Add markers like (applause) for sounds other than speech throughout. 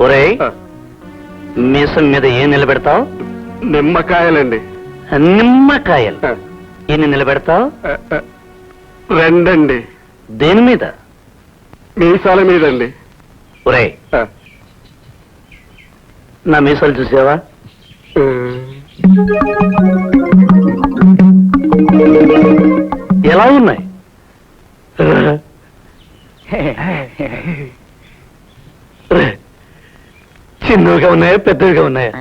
ఒరేయ్ మీసం మీద ఏం నిలబెడతావు? నిమ్మకాయలండి. నిమ్మకాయలు? ఎన్ని నిలబెడతావు? రెండండి. దేని మీద? మీసాల మీదండి. ఒరేయ్ నా మీసాలు చూసావా? ఎలా ఉన్నాయి? చిన్నగా ఉన్నాయా పెద్దగా ఉన్నాయా?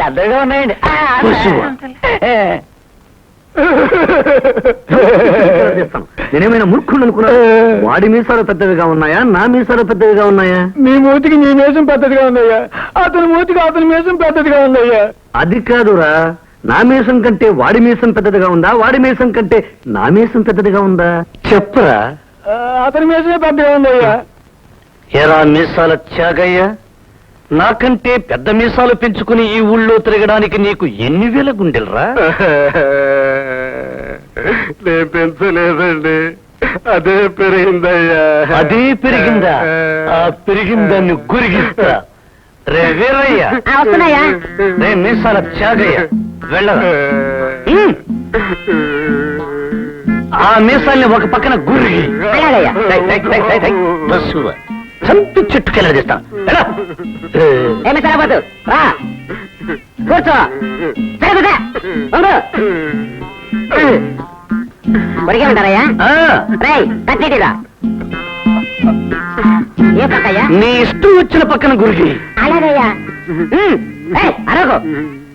పెద్దగా ఉన్నాయండి. పశువా? నేనేమైనా మూర్ఖుడు అనుకున్నా వాడి మీసాలు పెద్దవిగా ఉన్నాయా నా మీసాలు పెద్దవిగా ఉన్నాయా? మీ మూతికి నీ మేసం పెద్దదిగా ఉందయ్యా. అతని మూతికి అతని మేసం పెద్దదిగా ఉందయ్యా. అది కాదురా. నా మీసం కంటే వాడి మీసం పెద్దదిగా ఉందా? వాడి మీసం కంటే నా మీసం పెద్దదిగా ఉందా? చెప్పరా. ఆ, అతని మేసమే పెద్దగా ఉందయ్యా. ఎరా మీసాల త్యాగయ్య. నాకంటే పెద్ద మీసాలు పెంచుకుని ఈ ఊళ్ళో తిరగడానికి నీకు ఎన్ని వేల గుండెలరా (laughs) నేను పెంచలేదండి అదే పెరిగిందయ్యా అదే పెరిగిందా ఆ పెరిగిందాన్ని గురిగిస్తా రే వీరయ్య? రే మీసాల త్యాగయ్య వెళ్ళరా (laughs) ఉమ్. ఆ మీసాల్ని ఒక పక్కన గురిగి. టై, టై, టై, టై, టై. పశువ. చంపి చెట్టుకెళ్ళదీస్తా ఏమి సరిపోతు రా. కూర్చో. సరిపోతా ఉండు. కొరికే ఉంటారయ్యా? రై కట్టేటిరా. ఏ పక్కయ్యా? నీ ఇష్టం వచ్చిన పక్కన గురిగి అలాగయ్యా. అరవకు.